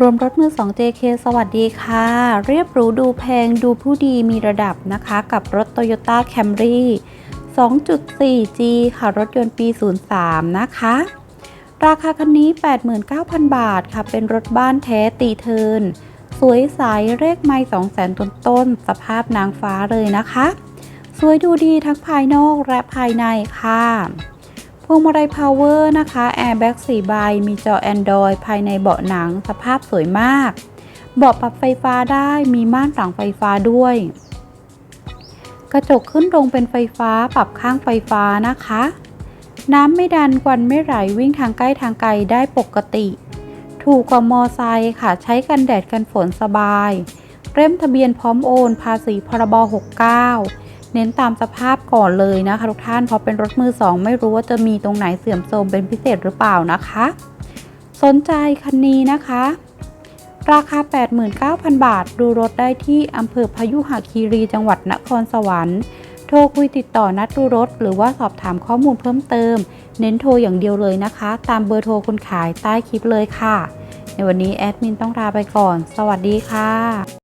รวมรถมือ 2 JK สวัสดีค่ะ เรียบหรูดูแพงดูผู้ดีมีระดับนะคะ กับรถ Toyota Camry 2.4G ค่ะ รถยนต์ปี 03 นะคะ ราคาคันนี้ 89,000 บาทค่ะ เป็นรถบ้านแท้ตีเทิน สวยใสเลขไม่200,000ต้นต้นๆสภาพนางฟ้าเลยนะคะ สวยดูดีทั้งภายนอกและภายในค่ะ วงมาลัยพาวเวอร์นะคะแอร์แบ็ก4ใบ มีจอ Android ภายในเบาะหนังสภาพสวยมาก เบาะปรับไฟฟ้าได้มีม่านหลังไฟฟ้าด้วย กระจกขึ้นลงเป็นไฟฟ้าปรับข้างไฟฟ้านะคะ น้ำไม่ดันควันไม่ไหลวิ่งทางใกล้ทางไกลได้ปกติ ถูกกว่ามอไซค์ค่ะใช้กันแดดกันฝนสบาย เล่มทะเบียนพร้อมโอน ภาษีพรบ69 เน้นตามสภาพก่อนเลยนะคะทุกท่านเพราะเป็นรถมือสองไม่รู้ว่าจะมีตรงไหนเสื่อมโทรมเป็นพิเศษหรือเปล่านะคะ สนใจคันนี้นะคะ ราคา 89,000 บาท ดูรถได้ที่อำเภอพยุหคีรีจังหวัดนครสวรรค์โทรคุยติดต่อนัดดูรถ หรือว่าสอบถามข้อมูลเพิ่มเติม เน้นโทรอย่างเดียวเลยนะคะ ตามเบอร์โทรคนขายใต้คลิปเลยค่ะ ในวันนี้แอดมินต้องลาไปก่อน สวัสดีค่ะ